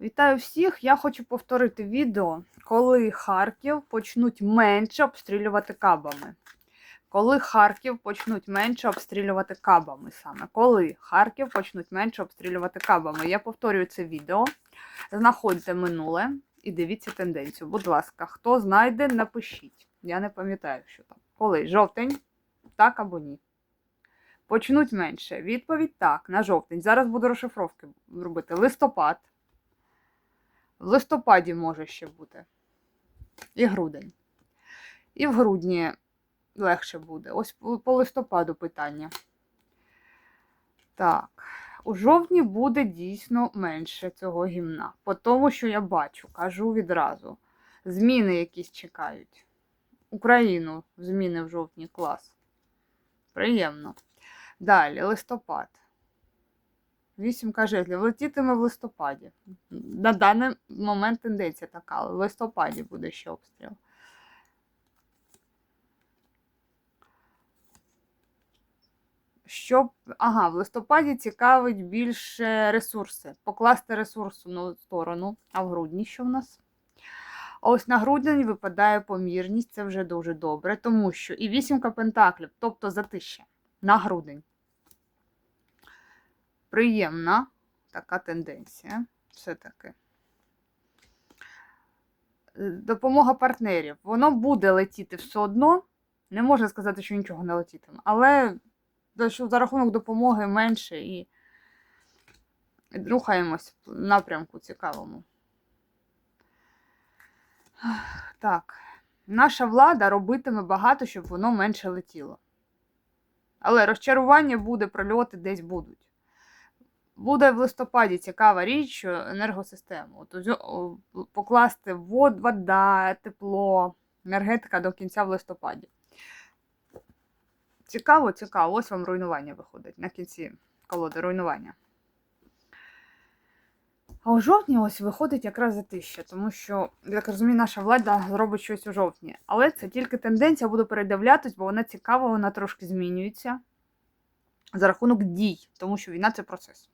Вітаю всіх! Я хочу повторити відео, коли Харків почнуть менше обстрілювати кабами. Коли Харків почнуть менше обстрілювати кабами саме. Коли Харків почнуть менше обстрілювати кабами. Я повторюю це відео. Знаходьте минуле і дивіться тенденцію. Будь ласка, хто знайде, напишіть. Я не пам'ятаю, що там. Коли? Жовтень? Так або ні. Почнуть менше. Відповідь так, на жовтень. Зараз буду розшифровки робити. Листопад. В листопаді може ще бути. І грудень. І в грудні легше буде. Ось по листопаду питання. Так. У жовтні буде дійсно менше цього гімна. По тому, що я бачу, кажу відразу. Зміни якісь чекають. Україну зміни в жовтні клас. Приємно. Далі, листопад. Вісімка жезлів. Летітиме в листопаді. На даний момент тенденція така, в листопаді буде ще обстріл. Щоб, ага, в листопаді цікавить більше ресурси. Покласти ресурсну сторону. А в грудні що в нас? Ось на грудень випадає помірність, це вже дуже добре, тому що і вісімка пентаклів, тобто затища на грудень. Приємна така тенденція. Все-таки. Е, Допомога партнерів. Воно буде летіти все одно. Не можна сказати, що нічого не летітиме. Але що за рахунок допомоги менше і рухаємось в напрямку цікавому. Так, наша влада робитиме багато, щоб воно менше летіло. Але розчарування буде, прольоти десь будуть. Буде в листопаді цікава річ, енергосистему. От узьо- о, покласти вод, вода, тепло, енергетика до кінця в листопаді. Цікаво, цікаво. Ось вам руйнування виходить на кінці колоди руйнування. А у жовтні ось виходить якраз затища, тому що, я так розумію, наша влада зробить щось у жовтні. Але це тільки тенденція, буду передивлятись, бо вона цікава, вона трошки змінюється за рахунок дій, тому що війна це процес.